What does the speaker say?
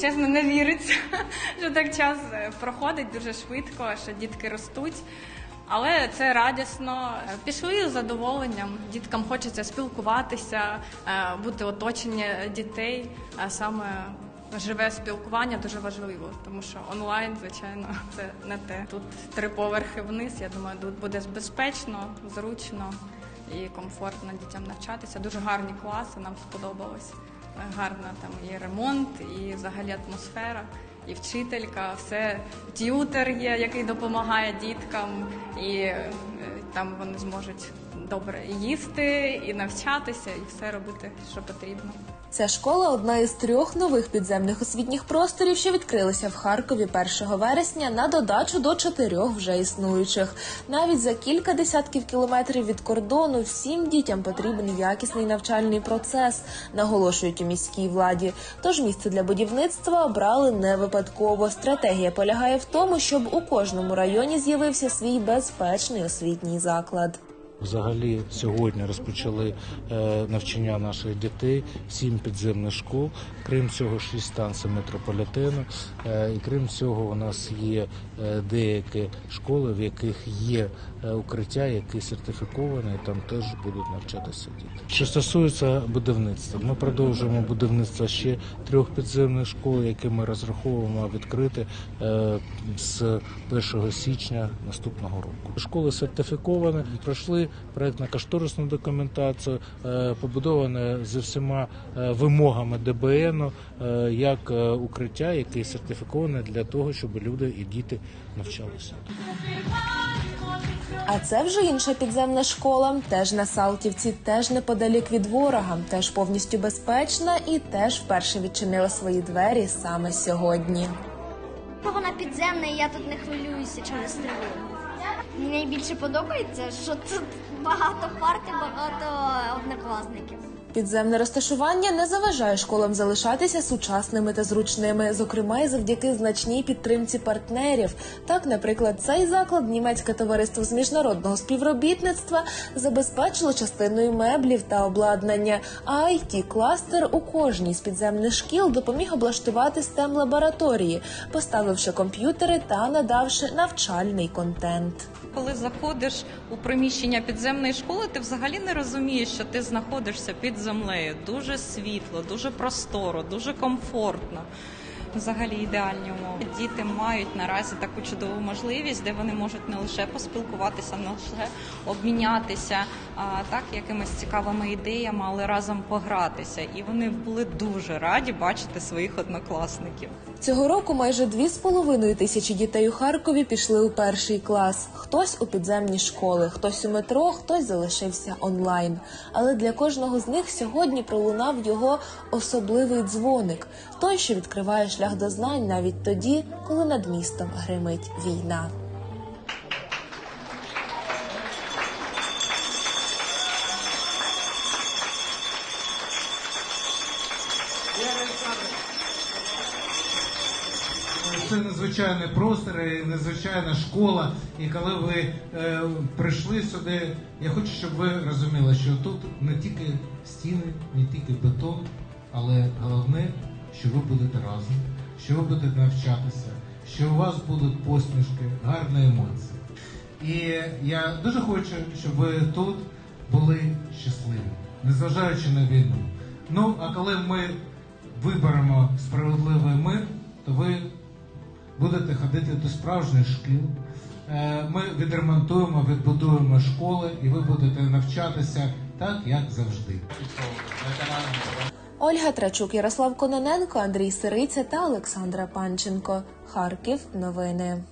чесно, не віриться, що так час е, проходить дуже швидко, що дітки ростуть. Але це радісно. Е, Пішли з задоволенням. Діткам хочеться спілкуватися, е, бути оточені дітей. А саме живе спілкування дуже важливо, тому що онлайн, звичайно, це не те. Тут три поверхи вниз. Я думаю, тут буде безпечно, зручно і комфортно дітям навчатися. Дуже гарні класи, нам сподобалось. Гарна там і ремонт, і взагалі атмосфера, і вчителька, все т'ютер є, який допомагає діткам, і е, там вони зможуть добре їсти, і навчатися, і все робити, що потрібно. Ця школа одна із трьох нових підземних освітніх просторів, що відкрилися в Харкові 1 вересня на додачу до чотирьох вже існуючих. Навіть за кілька десятків кілометрів від кордону всім дітям потрібен якісний навчальний процес, наголошують у міській владі. Тож місце для будівництва обрали не випадково. Стратегія полягає в тому, щоб у кожному районі з'явився свій безпечний освітній заклад. Взагалі сьогодні розпочали е, навчання наших дітей сім підземних школ. Крім цього, шість станцій метрополітену. Е, і крім цього, у нас є е, деякі школи, в яких є укриття, які сертифіковані, і там теж будуть навчатися діти. Що стосується будівництва, ми продовжуємо будівництво ще трьох підземних школ, які ми розраховуємо відкрити з 1 січня наступного року. Школи сертифіковані, пройшли проектно-кошторисну документацію, е, побудовані зі всіма е, вимогами ДБН, е, як укриття, яке сертифіковане для того, щоб люди і діти навчалися. А це вже інша підземна школа, теж на Салтівці, теж неподалік від ворога, теж повністю безпечна і теж вперше відчинила свої двері саме сьогодні. Ну, Вона підземна, і я тут не хвилююся через тривогу. Мені найбільше подобається, що тут багато парти, багато однокласників. Підземне розташування не заважає школам залишатися сучасними та зручними, зокрема й завдяки значній підтримці партнерів. Так, наприклад, цей заклад німецьке товариство з міжнародного співробітництва забезпечило частиною меблів та обладнання. А it кластер у кожній з підземних шкіл допоміг облаштувати stem лабораторії, поставивши комп'ютери та надавши навчальний контент. Коли заходиш у приміщення підземної школи, ти взагалі не розумієш, що ти знаходишся під землею. Дуже світло, дуже просторо, дуже комфортно. Взагалі ідеальні умови. Діти мають наразі таку чудову можливість, де вони можуть не лише поспілкуватися, не лише обмінятися так якимись цікавими ідеями, але разом погратися. І вони були дуже раді бачити своїх однокласників. Цього року майже дві з половиною тисячі дітей у Харкові пішли у перший клас. Хтось у підземні школи, хтось у метро, хтось залишився онлайн. Але для кожного з них сьогодні пролунав його особливий дзвоник, той, що відкриває шлях до знань навіть тоді, коли над містом гримить війна. Це незвичайний простір, і незвичайна школа. І коли ви е, прийшли сюди, я хочу, щоб ви розуміли, що тут не тільки стіни, не тільки бетон, але головне, що ви будете разом, що ви будете навчатися, що у вас будуть посмішки, гарні емоції. І я дуже хочу, щоб ви тут були щасливі, незважаючи на війну. Ну, а коли ми виберемо справедливий мир, то ви будете ходити до справжніх шкіл. Е, Ми відремонтуємо, відбудуємо школи, і ви будете навчатися так, як завжди. Ольга Трачук, Ярослав Кононенко, Андрій Сириця та Олександра Панченко. Харків. Новини.